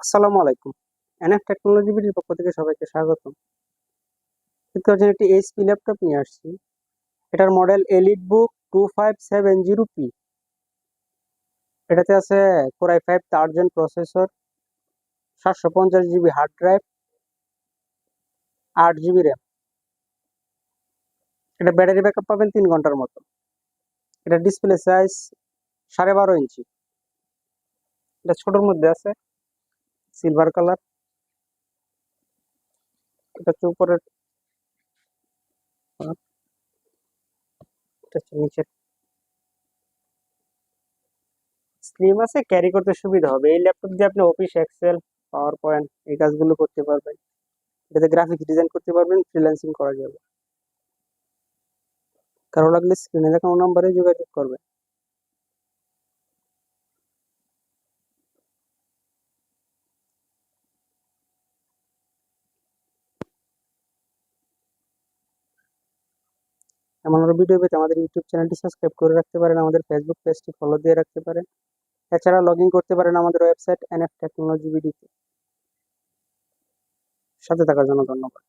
আসসালামু আলাইকুম। NF technology বিডির পক্ষ থেকে সবাইকে স্বাগতম। দেখতে পাচ্ছেন একটি এইচপি ল্যাপটপ নিয়ে আসছি। এটার model elite book two five seven zero P এটাতে আছে core i five third gen processor সাতশো পঞ্চাশ জিবি হার্ড ড্রাইভ আট জিবি র্যাম এটা ব্যাটারি ব্যাকআপ পাবেন তিন ঘণ্টার মতো। এটা ডিসপ্লে সাইজ সাড়ে বারো ইঞ্চি। এটা ছোটোর মধ্যে আছে। সিলভার কালার এটা হচ্ছে উপরের নিচের। স্লিম আছে ক্যারি করতে সুবিধা হবে। এই ল্যাপটপ দিয়ে আপনি অফিস এক্সেল পাওয়ার পয়েন্ট এই কাজগুলো করতে পারবেন। এটাতে গ্রাফিক্স ডিজাইন করতে পারবেন ফ্রিল্যান্সিং করা যাবে। কারও লাগলে স্ক্রিনে দেখানো নাম্বারে যোগাযোগ করবেন। এমন আরও ভিডিও পেতে আমাদের ইউটিউব চ্যানেলটি সাবস্ক্রাইব করে রাখতে পারেন, আমাদের ফেসবুক পেজটি ফলো দিয়ে রাখতে পারেন। এছাড়া লগ করতে পারেন আমাদের ওয়েবসাইট এন এফ টেকনোলজি বিডিতে সাথে থাকার জন্য ধন্যবাদ।